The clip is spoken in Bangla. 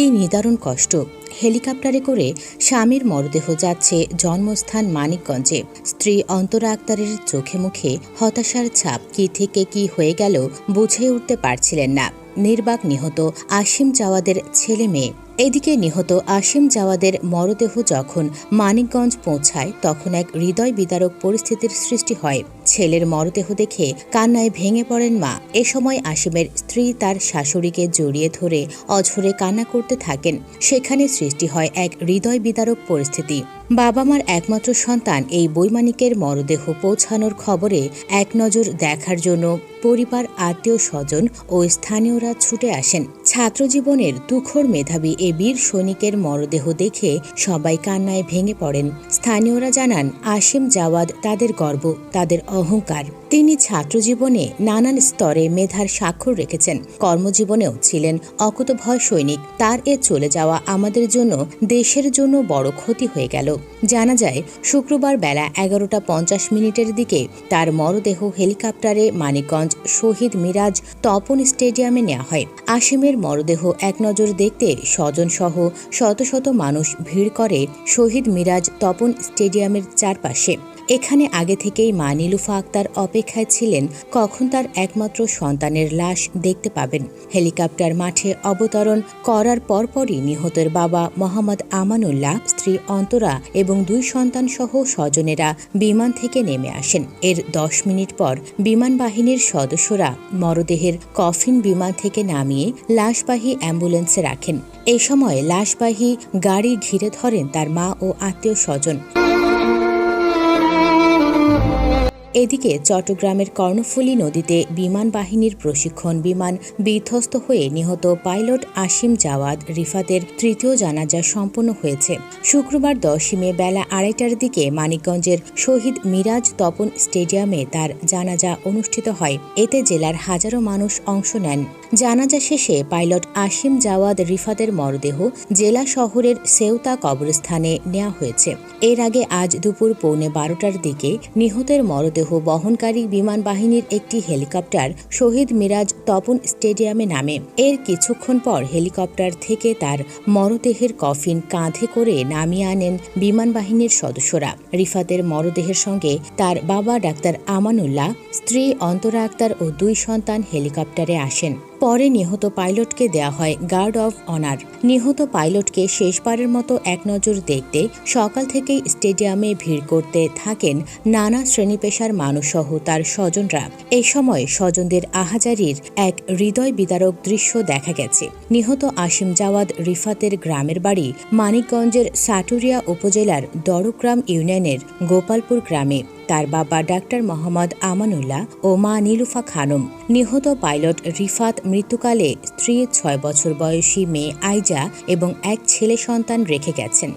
কি নিদারুণ কষ্ট। হেলিকপ্টারে করে স্বামীর মরদেহ যাচ্ছে জন্মস্থান মানিকগঞ্জে। স্ত্রী অন্তরা আক্তারের চোখে মুখে হতাশার ছাপ, কি থেকে কি হয়ে গেল বুঝে উঠতে পারছিলেন না। নির্বাক নিহত আসিম জাওয়াদের ছেলে মেয়ে। এদিকে নিহত আসিম জাওয়াদের মরদেহ যখন মানিকগঞ্জ পৌঁছায়, তখন এক হৃদয় বিদারক পরিস্থিতির সৃষ্টি হয়। ছেলের মরদেহ দেখে কান্নায় ভেঙে পড়েন মা। এ সময় আসিমের স্ত্রী তার শাশুড়িকে জড়িয়ে ধরে অঝরে কান্না করতে থাকেন। সেখানে সৃষ্টি হয় এক হৃদয় বিদারক পরিস্থিতি। বাবা মার একমাত্র সন্তান এই বৈমানিকের মরদেহ পৌঁছানোর খবরে এক নজর দেখার জন্য পরিবার আত্মীয় স্বজন ও স্থানীয়রা ছুটে আসেন। ছাত্রজীবনের তুখর মেধাবী এ বীর সৈনিকের মরদেহ দেখে সবাই কান্নায় ভেঙে পড়েন। স্থানীয়রা জানান আসিম জাওয়াদ তাদের গর্ব, তাদের অহংকার। তিনি ছাত্রজীবনে নানান স্তরে মেধার স্বাক্ষর রেখেছেন। কর্মজীবনেও ছিলেন অকুতভয় সৈনিক। তার এ চলে যাওয়া আমাদের জন্য, দেশের জন্য বড় ক্ষতি হয়ে গেল। জানা যায়, শুক্রবার বেলা এগারোটা পঞ্চাশ মিনিটের দিকে তার মরদেহ হেলিকপ্টারে মানিকগঞ্জ শহীদ মিরাজ তপন স্টেডিয়ামে নেওয়া হয়। আসিমের মরদেহ এক নজর দেখতে স্বজনসহ শত শত মানুষ ভিড় করে শহীদ মিরাজ তপন স্টেডিয়ামের চারপাশে। এখানে আগে থেকেই মা নীলুফা আক্তার অপেক্ষায় ছিলেন, কখন তার একমাত্র সন্তানের লাশ দেখতে পাবেন। হেলিকপ্টার মাঠে অবতরণ করার পরপরই নিহতের বাবা মোহাম্মদ আমানুল্লাহ, স্ত্রী অন্তরা এবং দুই সন্তান সহ স্বজনেরা বিমান থেকে নেমে আসেন। এর দশ মিনিট পর বিমান বাহিনীর সদস্যরা মরদেহের কফিন বিমান থেকে নামিয়ে লাশবাহী অ্যাম্বুলেন্সে রাখেন। এই সময় লাশবাহী গাড়ি ঘিরে ধরেন তার মা ও আত্মীয় স্বজন। এদিকে চট্টগ্রামের কর্ণফুলী নদীতে বিমান বাহিনীর প্রশিক্ষণ বিমান বিধ্বস্ত হয়ে নিহত পাইলট আসিম জাওয়াদ রিফাতের তৃতীয় জানাজা সম্পন্ন হয়েছে। শুক্রবার দশই মে বেলা আড়াইটার দিকে মানিকগঞ্জের শহীদ মিরাজ তপন স্টেডিয়ামে তার জানাজা অনুষ্ঠিত হয়। এতে জেলার হাজারো মানুষ অংশ নেন। জানাজা শেষে পাইলট আসিম জাওয়াদ রিফাতের মরদেহ জেলা শহরের সেউতা কবরস্থানে নেওয়া হয়েছে। এর আগে আজ দুপুর পৌনে বারোটার দিকে নিহতের মরদেহ বহনকারী বিমান বাহিনীর একটি হেলিকপ্টার শহীদ মিরাজ তপন স্টেডিয়ামে নামে। এর কিছুক্ষণ পর হেলিকপ্টার থেকে তার মরদেহের কফিন কাঁধে করে নামিয়ে আনেন বিমান বাহিনীর সদস্যরা। রিফাতের মরদেহের সঙ্গে তার বাবা ডাক্তার আমানুল্লাহ, স্ত্রী অন্তরা আক্তার ও দুই সন্তান হেলিকপ্টারে আসেন। পরে নিহত পাইলটকে দেয়া হয় গার্ড অফ অনার। নিহত পাইলটকে শেষবারের মতো এক নজর দেখতে সকাল থেকেই স্টেডিয়ামে ভিড় করতে থাকেন নানা শ্রেণি পেশার মানুষসহ তার স্বজনরা। এই সময় স্বজনদের আহাজারির এক হৃদয় বিদারক দৃশ্য দেখা গেছে। নিহত আসিম জাওয়াদ রিফাতের গ্রামের বাড়ি মানিকগঞ্জের সাটুরিয়া উপজেলার দরগ্রাম ইউনিয়নের গোপালপুর গ্রামে। তার বাবা ডাক্তার মোহাম্মদ আমানুল্লাহ ও মা নীলুফা খানম। নিহত পাইলট রিফাত মৃত্যুকালে স্ত্রীর ছয় বছর বয়সী মেয়ে আইজা এবং এক ছেলে সন্তান রেখে গেছেন।